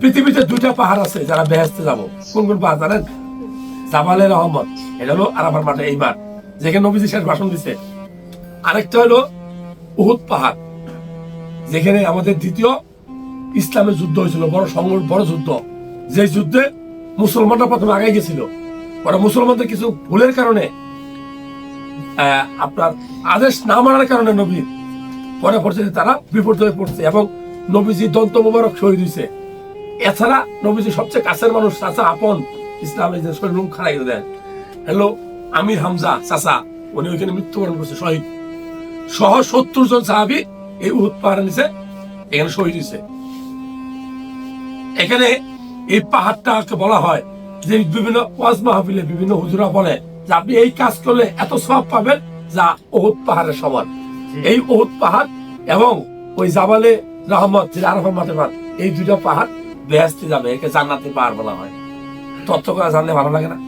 পৃথিবীতে দুইটা পাহাড় আছে, যারা বেহেস্তে যাব। কোন কোন পাহাড় জানেন? জামালের রহমত এটা হলো আরাফার মাঠে এই মাঠ যেখানে নবীজি শেষ ভাষণ দিছে। আরেকটা হলো উহুদ পাহাড়। যেখানে আমাদের দ্বিতীয় ইসলামের যুদ্ধ হয়েছিল, বড় সংঘর্ষ বড় যুদ্ধ। যে যুদ্ধে মুসলমানরা প্রথমে আগে গেছিল। পরে মুসলমানদের কিছু ভুলের কারণে আপনার আদেশ না মানার কারণে নবীর পরে পড়ছে তারা বিপদ হয়ে পড়ছে এবং নবীজি দন্ত মোবারক শহীদ হয়েছে। এছাড়া নবীজি সবচেয়ে কাছের মানুষ চাচা আপন ইসলামের যে শরীর খারাই দেন। হ্যালো আমির হামজা চাচা উনি ওইখানে মৃত্যুবরণ করছে শহীদ। সহ সত্তর জন সাহাবি এই উহুদ পাহাড়ের নিচে এখানে শহীদ হয়েছে। এখানে এই পাহাড়টাকে বলা হয় যে বিভিন্ন ওয়াজ মাহফিলে বিভিন্ন হুজুরা বলে যে আপনি এই কাজ করলে এত সব পাবেন যা ওহুদ পাহাড়ের সমান। এই ওহুদ পাহাড় এবং ওই জাবালে রহমত যে আরফা মাঠে এই দুইটা পাহাড় বেহেস্তে যাবে একে জান্নাতে পার বলা হয়। তথ্য করা জানলে ভালো লাগে না?